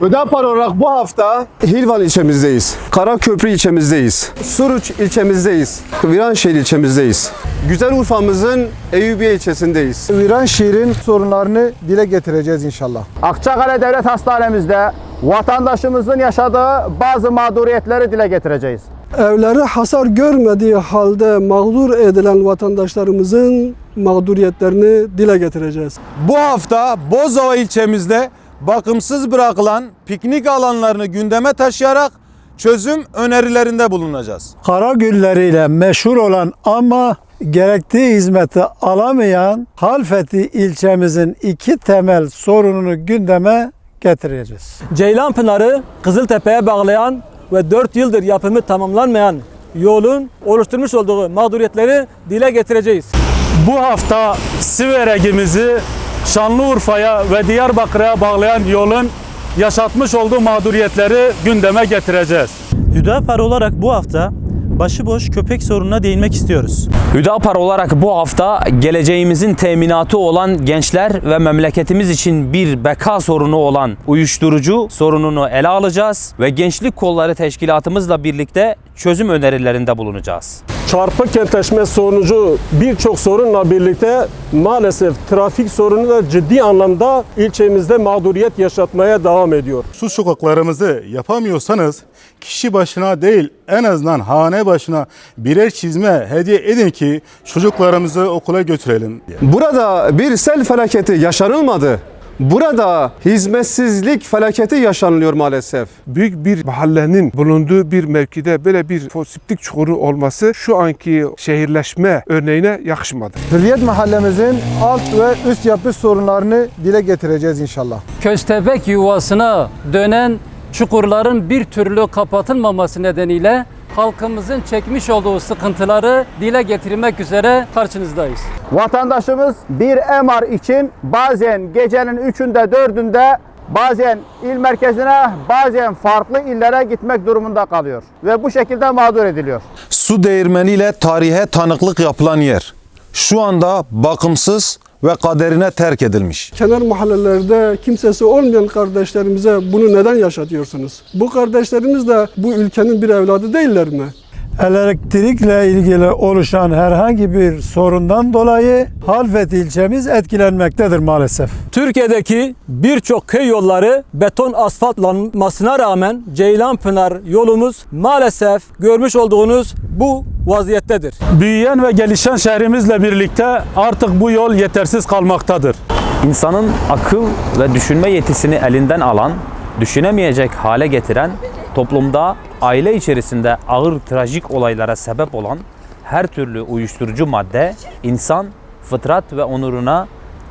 Ödapar olarak bu hafta Hilvan ilçemizdeyiz. Karaköprü ilçemizdeyiz. Suruç ilçemizdeyiz. Viranşehir ilçemizdeyiz. Güzel Urfa'mızın Eyüpiye ilçesindeyiz. Viranşehir'in sorunlarını dile getireceğiz inşallah. Akçakale Devlet Hastanemizde vatandaşımızın yaşadığı bazı mağduriyetleri dile getireceğiz. evleri hasar görmediği halde mağdur edilen vatandaşlarımızın mağduriyetlerini dile getireceğiz. Bu hafta Bozova ilçemizde bakımsız bırakılan piknik alanlarını gündeme taşıyarak çözüm önerilerinde bulunacağız. Karagülleriyle meşhur olan ama gerektiği hizmeti alamayan Halfeti ilçemizin iki temel sorununu gündeme getireceğiz. Ceylanpınar'ı Kızıltepe'ye bağlayan ve 4 yıldır yapımı tamamlanmayan yolun oluşturmuş olduğu mağduriyetleri dile getireceğiz. Bu hafta Siverek'imizi Şanlıurfa'ya ve Diyarbakır'a bağlayan yolun yaşatmış olduğu mağduriyetleri gündeme getireceğiz. Hüdapar olarak bu hafta başıboş köpek sorununa değinmek istiyoruz. Hüdapar olarak bu hafta geleceğimizin teminatı olan gençler ve memleketimiz için bir beka sorunu olan uyuşturucu sorununu ele alacağız ve gençlik kolları teşkilatımızla birlikte çözüm önerilerinde bulunacağız. Çarpık kentleşme sonucu birçok sorunla birlikte maalesef trafik sorunu da ciddi anlamda ilçemizde mağduriyet yaşatmaya devam ediyor. Şu sokaklarımızı yapamıyorsanız kişi başına değil en azından hane başına birer çizme hediye edin ki çocuklarımızı okula götürelim. Burada bir sel felaketi yaşanılmadı. Burada hizmetsizlik felaketi yaşanılıyor maalesef. büyük bir mahallenin bulunduğu bir mevkide böyle bir fosiplik çukuru olması şu anki şehirleşme örneğine yakışmadı. Hürriyet mahallemizin alt ve üst yapı sorunlarını dile getireceğiz inşallah. Köstebek yuvasına dönen çukurların bir türlü kapatılmaması nedeniyle halkımızın çekmiş olduğu sıkıntıları dile getirmek üzere karşınızdayız. Vatandaşımız bir MR için bazen gecenin 3'ünde 4'ünde bazen il merkezine bazen farklı illere gitmek durumunda kalıyor. Ve bu şekilde mağdur ediliyor. Su değirmeniyle tarihe tanıklık yapılan yer şu anda bakımsız ve kaderine terk edilmiş. Kenar mahallelerde kimsesi olmayan kardeşlerimize bunu neden yaşatıyorsunuz? Bu kardeşlerimiz de bu ülkenin bir evladı değiller mi? Elektrikle ilgili oluşan herhangi bir sorundan dolayı Halfeti ilçemiz etkilenmektedir maalesef. Türkiye'deki birçok köy yolları beton asfaltlanmasına rağmen Ceylanpınar yolumuz maalesef görmüş olduğunuz bu vaziyettedir. Büyüyen ve gelişen şehrimizle birlikte artık bu yol yetersiz kalmaktadır. İnsanın akıl ve düşünme yetisini elinden alan, düşünemeyecek hale getiren, toplumda aile içerisinde ağır trajik olaylara sebep olan her türlü uyuşturucu madde insan fıtrat ve onuruna,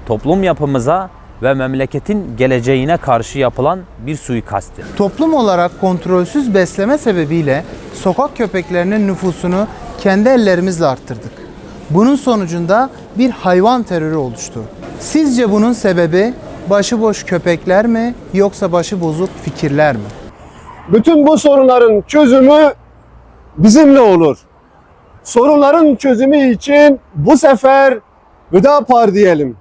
toplum yapımıza ve memleketin geleceğine karşı yapılan bir suikasttir. Toplum olarak kontrolsüz besleme sebebiyle sokak köpeklerinin nüfusunu kendi ellerimizle arttırdık. Bunun sonucunda bir hayvan terörü oluştu. Sizce bunun sebebi başıboş köpekler mi yoksa başı bozuk fikirler mi? Bütün bu sorunların çözümü bizimle olur. Sorunların çözümü için bu sefer Hüdapar diyelim.